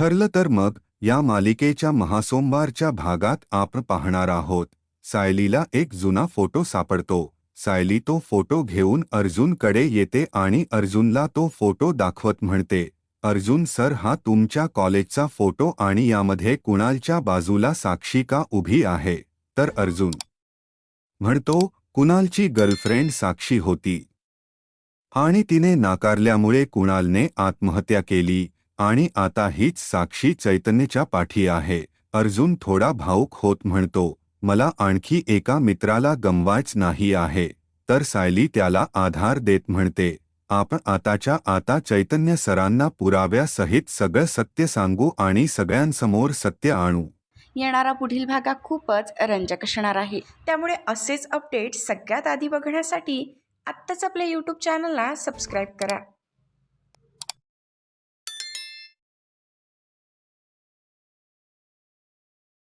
ठरलं तर मग या मालिकेच्या महासोमवारच्या भागात आपण पाहणार आहोत. सायलीला एक जुना फोटो सापडतो. सायली तो फोटो घेऊन अर्जुनकडे येते आणि अर्जुनला तो फोटो दाखवत म्हणते अर्जुन सर हा तुमच्या कॉलेजचा फोटो आणि यामध्ये कुणालच्या बाजूला साक्षी का उभी आहे? तर अर्जुन म्हणतो कुणालची गर्लफ्रेंड साक्षी होती. आणि तिने नाकारल्यामुळे कुणालने आत्महत्या केली. आणि आता हीच साक्षी चैतन्यच्या पाठी आहे. अर्जुन थोडा भाऊक होत म्हणतो मला आणखी एका मित्राला गमवायच नाही आहे तर सायली त्याला आधार देत म्हणते आपण आताच्या आता चैतन्य सरांना पुराव्यासहित सगळं सत्य सांगू आणि सगळ्यांसमोर सत्य आणू. येणारा पुढील भागा खूपच रंजक असणार आहे. त्यामुळे असेच अपडेट सगळ्यात आधी बघण्यासाठी आत्ताच आपल्या यूट्यूब चॅनलला सबस्क्राईब करा.